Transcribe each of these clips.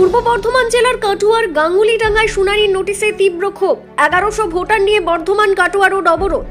পূর্ব বর্ধমান জেলার কাটুয়ার গাঙ্গুলিডাঙ্গায় শুনানির নোটিশে তীব্র ক্ষোভ। এগারোশো ভোটার নিয়ে বর্ধমান কাটোয়া রোড অবরোধ।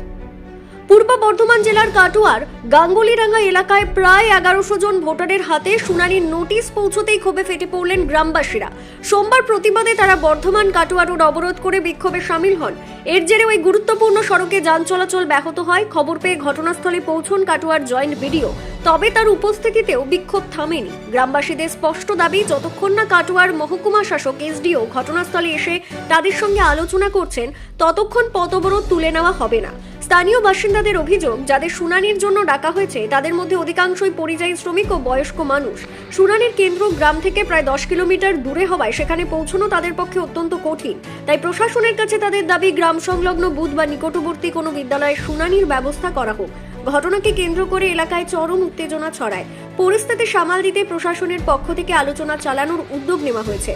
পূর্ব বর্ধমান জেলার কাটোয়ার গাঙ্গুলিডাঙ্গা এলাকায় প্রায় এগারোশো জন ভোটারের হাতে শুনানির নোটিশ পৌঁছতেই ক্ষোভে ফেটে পড়লেন গ্রামবাসীরা। সোমবার প্রতিবাদে তারা বর্ধমান কাটোয়া রোড অবরোধ করে বিক্ষোভে সামিল হন। এর জেরে ওই গুরুত্বপূর্ণ সড়কে যান চলাচল ব্যাহত হয়। খবর পেয়ে ঘটনাস্থলে পৌঁছন কাটোয়ার জয়েন্ট ভিডিও তবে তার উপস্থিতিতেও বিক্ষোভ থামেনি। গ্রামবাসীদের স্পষ্ট দাবি, যতক্ষণ না কাটোয়ার মহকুমা শাসক এসডিও ঘটনাস্থলে এসে তাদের সঙ্গে আলোচনা করছেন, ততক্ষণ পথ অবরোধ তুলে নেওয়া হবে না। স্থানীয় বাসিন্দাদের অভিযোগ, যাদের শুনানির জন্য ডাকা হয়েছে, তাদের মধ্যে অধিকাংশই পরিযায়ী শ্রমিক ও বয়স্ক মানুষ। শুনানির কেন্দ্র গ্রাম থেকে প্রায় দশ কিলোমিটার দূরে হওয়ায় সেখানে পৌঁছানো তাদের পক্ষে অত্যন্ত কঠিন। তাই প্রশাসনের কাছে তাদের দাবি, গ্রাম সংলগ্ন বুথ বা নিকটবর্তী কোনো বিদ্যালয়ে শুনানির ব্যবস্থা করা হোক। ঘটনাকে কেন্দ্র করে এলাকায় চরম উত্তেজনা ছড়ায়। পরিস্থিতি সামাল দিতে প্রশাসনের পক্ষ থেকে আলোচনা চালানোর উদ্যোগ নেওয়া হয়েছে।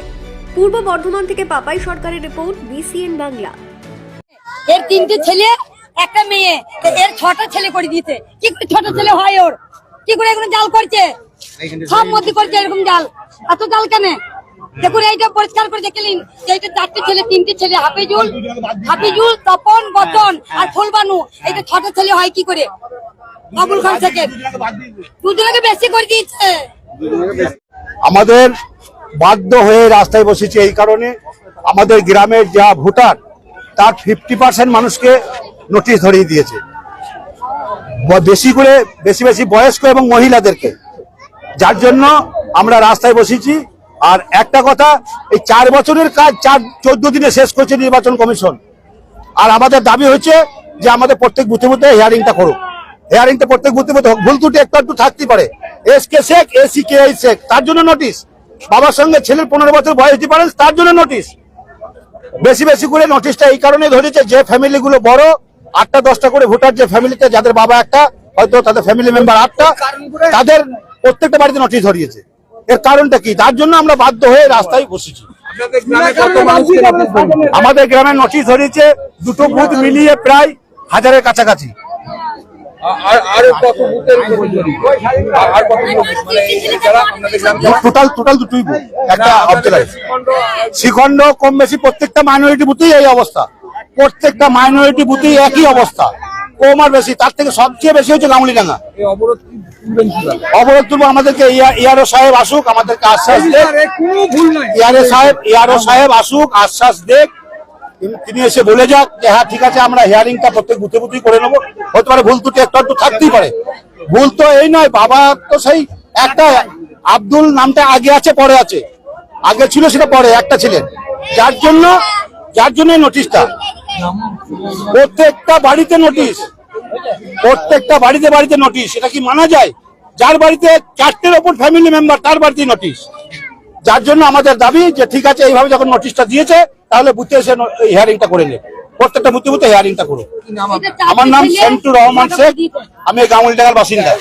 পূর্ব বর্ধমান থেকে পাপাই সরকারের রিপোর্ট বিসিএন বাংলা। এর তিনটে ছেলে একটা মেয়ে। এর ছটা ছেলে করে দিয়েছে। কি করে ছটা ছেলে হয় ওর? কি করে এগুলো জাল করছে? সব মধ্যে করছে এরকম জাল। এত জাল কেন? দেখুন, এইটা পরিষ্কার করে দেখলেন এইটা চারটে ছেলে, তিনটে ছেলে, হাফিজুল হাফিজুল, তপন, বচন আর ফুলবানু। এইটা ছটা ছেলে হয় কি করে? আবুল খান থেকে। দুজনকে বেশি করে দিয়েছে। আমাদের বাধ্য হয়ে রাস্তায় বসেছি এই কারণে। আমাদের গ্রামের যা ভোটার, তার ফিফটি পার্সেন্ট মানুষকে নোটিশ ধরিয়ে দিয়েছে। বেশি করে, বেশি বেশি বয়স্ক এবং মহিলাদেরকে। যার জন্য আমরা রাস্তায় বসেছি। আর একটা কথা, এই চার বছরের কাজ, চার চোদ্দ দিনে শেষ করছে নির্বাচন কমিশন। আর আমাদের দাবি হচ্ছে যে আমাদের প্রত্যেক বুথে বুথে হিয়ারিংটা করুক। হিয়ারিংটা প্রত্যেক বুথে বুথে। ভুল ত্রুটি একটু একটু থাকতেই পারে। S K Sheikh, AC K I Sheikh, তার জন্য নোটিশ বাবার সঙ্গে ছেলের পনেরো বছর বয়স ডিফারেন্স তার জন্য নোটিশ বেশি বেশি করে নোটিশটা এই কারণে ধরেছে যে ফ্যামিলিগুলো বড়, আটটা, দশটা করে ভোটার যে ফ্যামিলিতে যাদের বাবা একটা, হয়তো তাদের ফ্যামিলি মেম্বার আটটা, তাদের প্রত্যেকটা বাড়িতে নোটিশ ধরিয়েছে। এর কারণটা কি? তার জন্য আমরা বাধ্য হয়ে রাস্তায় বসেছি? আমাদের গ্রামে নোটিশ ধরিয়েছে দুটো বুথ মিলিয়ে প্রায় হাজারের কাছাকাছি। বুথ? মানে টোটাল টোটাল দুটোই বুথ একটা শিখণ্ড কম বেশি প্রত্যেকটা মাইনরিটি বুথেই এই অবস্থা। প্রত্যেকটা মাইনরিটি বুথেই একই অবস্থা। কম আর বেশি তার থেকে সবচেয়ে বেশি হচ্ছে গামুলিডাঙ্গা এই অবরোধ তুলবো আমাদেরকে ইয়ারও সাহেব আসুক আমাদেরকে আশ্বাস দেখ। সাহেব ইয়ারও সাহেব আসুক আশ্বাস দেখ। তিনি- তিনি এসে বলে যাক যে হ্যাঁ ঠিক আছে আমরা হিয়ারিংটা প্রত্যেক বুথে বুথেই করে নেব। হতে পারে ভুল ত্রুটি একটু একটু থাকতেই পারে। ভুল তো এই নয় বাবা তো সেই একটা আব্দুল নামটা আগে আছে পরে আছে। আগে ছিল সেটা পরে একটা ছিলেন যার জন্য যার জন্য নোটিশটা প্রত্যেকটা বাড়িতে নোটিশ প্রত্যেকটা বাড়িতে বাড়িতে নোটিশ এটা কি মানা যায়? যার বাড়িতে চারটের ওপর ফ্যামিলি মেম্বার তার বাড়িতে নোটিশ যার জন্য আমাদের দাবি যে ঠিক আছে এইভাবে যখন নোটিশটা দিয়েছে তাহলে বুথে এসে হিয়ারিংটা করে নেবে প্রত্যেকটা বুথে বুথে হিয়ারিংটা করুক কি নাম আপনার? এটা চারটে আমার নাম সেন্টু রহমান শেখ। করে। আমি গাঙ্গুলি টাকার বাসিন্দা।